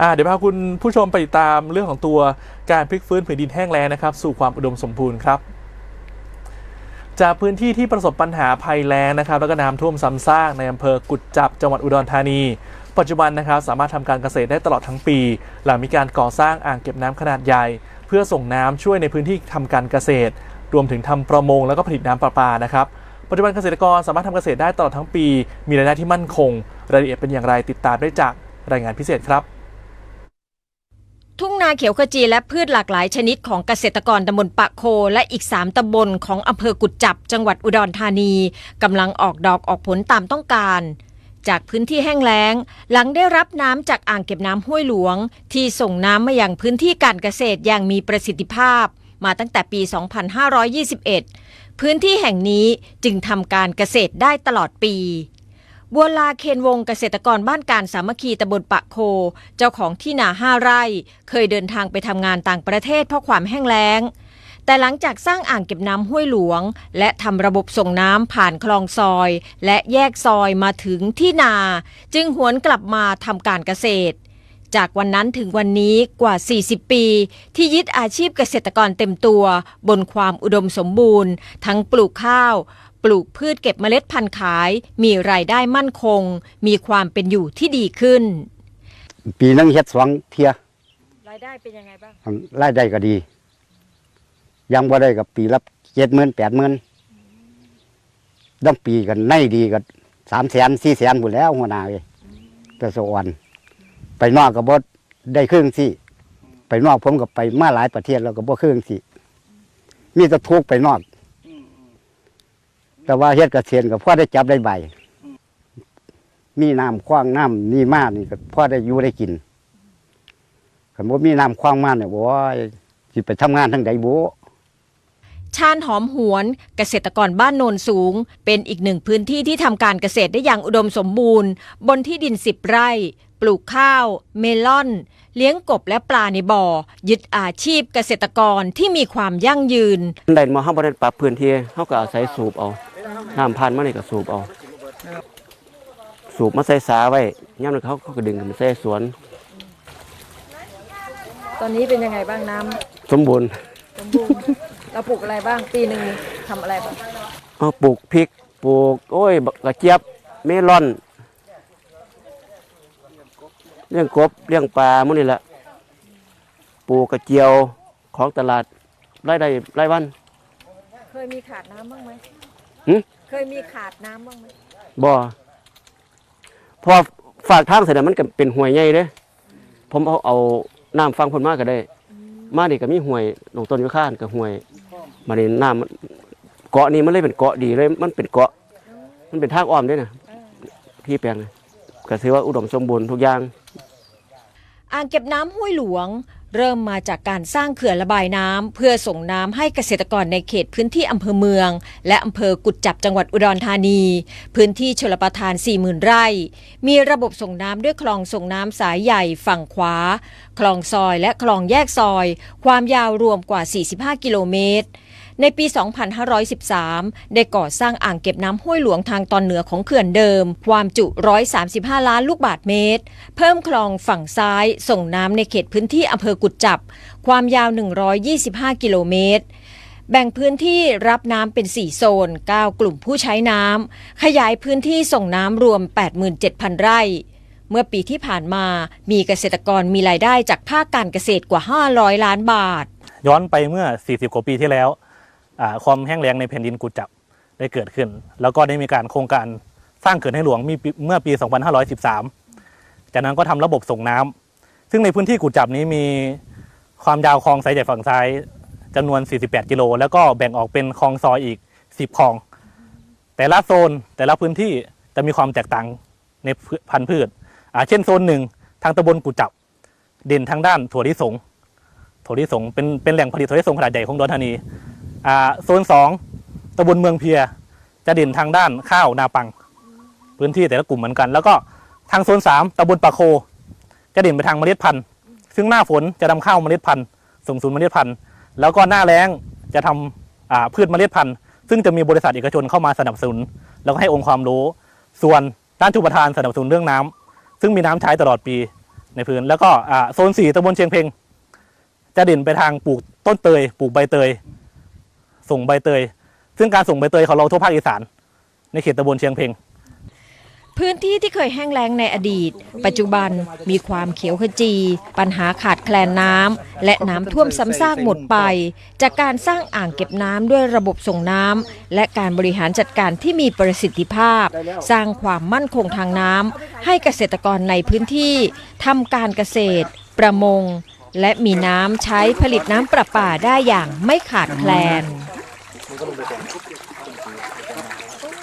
อ่าเดี๋ยวพาคุณผู้ชมไปติดตามเรื่องของตัวการพลิกฟื้นผืนดินแห้งแล้งนะครับ สู่ความอุดมสมบูรณ์ครับ จากพื้นที่ที่ประสบปัญหาภัยแล้งนะครับ แล้วก็น้ำท่วมซ้ำซากในอำเภอกุดจับจังหวัดอุดรธานี ปัจจุบันนะครับสามารถทำการเกษตรได้ตลอดทั้งปี หลังมีการก่อสร้างอ่างเก็บน้ำขนาดใหญ่ เพื่อส่งน้ำช่วยในพื้นที่ทำการเกษตร รวมถึงทำประมงแล้วก็ผลิตน้ำประปานะครับปัจจุบันเกษตรกรสามารถทำเกษตรได้ตลอดทั้งปี มีรายได้ที่มั่นคง รายละเอียดเป็นอย่างไรติดตามได้จากรายงานพิเศษครับ ทุ่งนาเขียวขจีและพืชหลากหลายชนิดของเกษตรกรตำบลปะโค และอีก 3ตำบลของอำเภอกุดจับ จังหวัดอุดรธานีกำลังออกดอกออกผลตามต้องการ จากพื้นที่แห้งแล้ง หลังได้รับน้ำจากอ่างเก็บน้ำห้วยหลวง ที่ส่งน้ำมาอยังพื้นที่การเกษตรอย่างมีประสิทธิภาพ มาตั้งแต่ปี 2521 พื้นที่แห่งนี้จึงทำการเกษตรได้ตลอดปี บัวลาเคนวงเกษตรกรบ้านการสามัคคีตำบลปะโค เจ้าของที่นาห้าไร่ เคยเดินทางไปทำงานต่างประเทศเพราะความแห้งแล้ง แต่หลังจากสร้างอ่างเก็บน้ำห้วยหลวง และทำระบบส่งน้ำผ่านคลองซอย และแยกซอยมาถึงที่นา จึงหวนกลับมาทำการเกษตร จากวันนั้นถึงวันนี้กว่า 40 ปี ที่ยึดอาชีพเกษตรกรเต็มตัว บนความอุดมสมบูรณ์ ทั้งปลูกข้าว ปลูกพืชเก็บเมล็ดพันธุ์ขาย มีรายได้มั่นคง มีความเป็นอยู่ที่ดีขึ้น ปีหนึงเฮ็ดสองเที่ยรายได้เป็นยังไงบ้างรายได้ก็ดี ยังบ่ได้กับปีละเจ็ดหมื่นแปดหมื่นต้องปีกันในดีกันสามแสนสี่แสนหมดแล้วหัวหน้าเอ้ยแต่สวรรค์ไปนอกกับ่ได้ครึ่งสิไปนอกผมก็ไปมาหลายประเทศแล้วก็บ่ครึ่งสิมีแต่ทุกข์ไปนอก แต่ว่าเฮ็ดเกษตรก็พอได้จับได้ใบ มีน้ำคว้างน้ำนี่มากนี่ก็พอได้อยู่ได้กินคันบ่มีน้ำคว้างมากเนี่ยโอ้ยสิไปทำงานทั้งใดบ่ชาญหอมหวนเกษตรกรบ้านโนนสูง เป็นอีกหนึ่งพื้นที่ที่ทำการเกษตรได้อย่างอุดมสมบูรณ์ บนที่ดินสิบไร่ ปลูกข้าว เมลอน เลี้ยงกบและปลาในบ่อ ยึดอาชีพเกษตรกรที่มีความยั่งยืนได้มาเฮาบ่ได้ปรับพื้นที่เฮาก็อาศัยสูบเอา น้ำผ่านมานี่ก็สูบเอา สูบมาใส่สาไว้ยามนั้นเขาเขาก็ดึงขึ้นมาใส่สวน ตอนนี้เป็นยังไงบ้างน้สมบูรณ์ำสมบูรณ์เราปลูกอะไรบ้างปีหนึ่งทำอะไรบ้างเอาปลูกพริกปลูกโอ้ยบักกระเจี๊ยบเมลอนเลี้ยงกบเลี้ยงปลาหมื้นี่แหละปลูกกระเจียวของตลาดรายได้รายวัน เคยมีขาดน้ำบ้างไหม หึ เคยมีขาดน้ำบ้างไหมบ่พอฝากทางเสร็จแล้วมันก็เป็นห่วยใหญ่เด้ผมเอาเอาน้ำฟังเพ่นมาก็ได้ มานี่ก็มีห่วยหนองต้นยุข้านกับห่วยมานี่น้ำมันเกาะนี้มันเลยเป็นเกาะดีเลย มันเป็นเกาะ มันเป็นทางอ้อมด้วยนะที่แปลงนี่ก็ถือว่าอุดมสมบูรณ์ทุกอย่าง อ่างเก็บน้ำห้วยหลวง เริ่มมาจากการสร้างเขื่อนระบายน้ำเพื่อส่งน้ำให้เกษตรกรในเขตพื้นที่อำเภอเมือง และอำเภอกุดจับจังหวัดอุดรธานี พื้นที่ชลประทาน 40,000 ไร่ มีระบบส่งน้ำด้วยคลองส่งน้ำสายใหญ่ฝั่งขวา คลองซอยและคลองแยกซอย ความยาวรวมกว่า 45 กิโลเมตร ในปี 2513 ได้ก่อสร้างอ่างเก็บน้ำห้วยหลวงทางตอนเหนือของเขื่อนเดิม ความจุ 135 ล้านลูกบาทเมตร เพิ่มคลองฝั่งซ้ายส่งน้ำในเขตพื้นที่อำเภอกุดจับ ความยาว 125 กิโลเมตรแบ่งพื้นที่รับน้ำเป็น 4 โซน 9 กลุ่มผู้ใช้น้ำ ขยายพื้นที่ส่งน้ำรวม 87,000 ไร่ เมื่อปีที่ผ่านมามีเกษตรกรมีรายได้จากภาคการเกษตรกว่า 500 ล้านบาท ย้อนไปเมื่อ 40 กว่าปีที่แล้ว ความแห้งแล้งในแผ่นดินกุจับได้เกิดขึ้น แล้วก็ได้มีการโครงการสร้างเขื่อนให้หลวงมีปีเมื่อปี 2513 จากนั้นก็ทำระบบส่งน้ำซึ่งในพื้นที่กุจับนี้มีความยาวคลองสายใหญ่ฝั่งซ้ายจำนวน 48 กิโล แล้วก็แบ่งออกเป็นคลองซอยอีก 10 คลอง แต่ละโซนแต่ละพื้นที่จะมีความแตกต่างในพันธุ์พืช เช่นโซนหนึ่งทางตำบลกุจับ เด่นทางด้านถั่วลิสง ถั่วลิสงเป็นเป็นแหล่งผลิตถั่วลิสงขนาดใหญ่ของอุดรธานี โซนสองตำบลเมืองเพีย จะเด่นทางด้านข้าวนาปัง พื้นที่แต่ละกลุ่มเหมือนกัน แล้วก็ทางโซนสามตำบลปะโค จะเด่นไปทางเมล็ดพันธุ์ ซึ่งหน้าฝนจะนำข้าวเมล็ดพันธุ์ส่งศูนย์เมล็ดพันธุ์ แล้วก็หน้าแล้งจะทำอ่าพืชเมล็ดพันธุ์ ซึ่งจะมีบริษัทเอกชนเข้ามาสนับสนุน แล้วก็ให้องค์ความรู้ ส่วนด้านชุประทานสนับสนุนเรื่องน้ำซึ่งมีน้ำใช้ตลอดปีในพื้น แล้วก็โซนสี่ตำบลเชียงเพ็งจะเด่นไปทางปลูกต้นเตย ปลูกใบเตย ส่งใบเตย ซึ่งการส่งใบเตยของเราทั่วภาคอีสาน ในเขตตำบลเชียงเพงพื้นที่ที่เคยแห้งแล้งในอดีต ปัจจุบันมีความเขียวขจี ปัญหาขาดแคลนน้ำและน้ำท่วมซ้ำซากหมดไป จากการสร้างอ่างเก็บน้ำด้วยระบบส่งน้ำและการบริหารจัดการที่มีประสิทธิภาพ สร้างความมั่นคงทางน้ำให้เกษตรกรในพื้นที่ทำการเกษตร ประมง และมีน้ำใช้ผลิตน้ำประปาได้อย่างไม่ขาดแคลน 동사람들 엄청